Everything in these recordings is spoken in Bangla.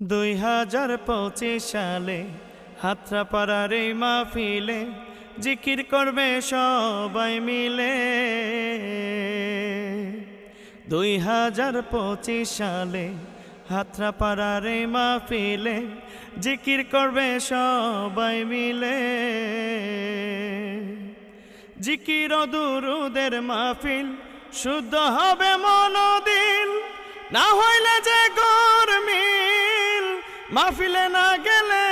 দুই হাজার পঁচিশ সালে হাতরা পাড়ার এই মাহফিলে জিকির করবে সবাই মিলে। দুই হাজার পঁচিশ সালে হাতরা পাড়ার এই মাহফিলে জিকির করবে সবাই মিলে। জিকির দুরুদের মাহফিল শুদ্ধ হবে মনদিল, না হইলে যে গরমিল মাহফিলে না গেলে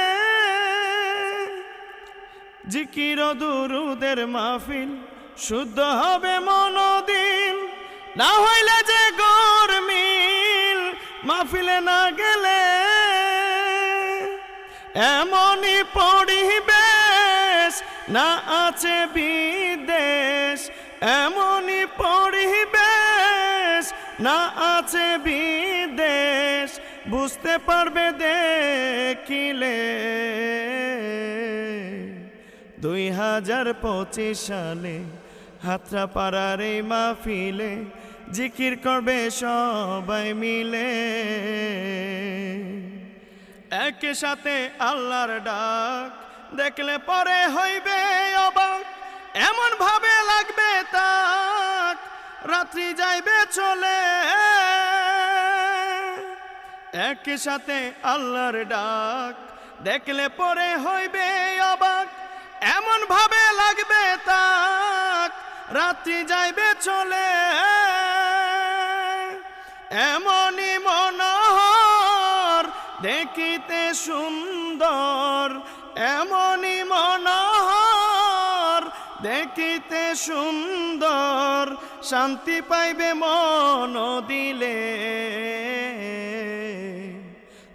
জিকির দুরুদের মাহফিল শুদ্ধ হবে মনোদিন। না হইলে যে গরমিল মাহফিলে না গেলে এমনই পরিবেশ, না আছে বিদেশ। এমনই পরিবেশ, না আছে বিদেশ। বুঝতে পারবে দেখিলে। দুই হাজার পঁচিশ সালে হাতরা পাড়ার এই মাহফিলে জিকির করবে সবাই মিলে। একই সাথে আল্লাহর ডাক দেখলে পরে হইবে অবাক, এমন ভাবে লাগবে তাক। রাত্রি যাইবে চলে। একই সাথে আল্লাহর ডাক। দেখলে পরে হইবে অবাক, এমন ভাবে লাগবে তাক। রাত্রি যাইবে চলে, এমনই মনোহর, দেখিতে সুন্দর। এমনই মনোহর, দেখিতে সুন্দর। শান্তি পাইবে মন দিলে।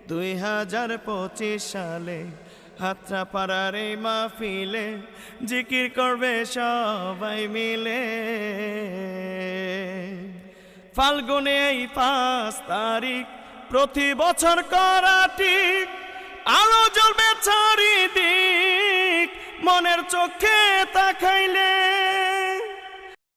দুই হাজার পঁচিশ সালে হাতরা পাড়ার এই মাহফিলে জিকির করবে সবাই মিলে। ফাল্গুনে এই পাঁচ তারিখ প্রতি বছর করা ঠিক, আলো জ্বলবে চারিদিক, মনের চোখে তাকাইলে।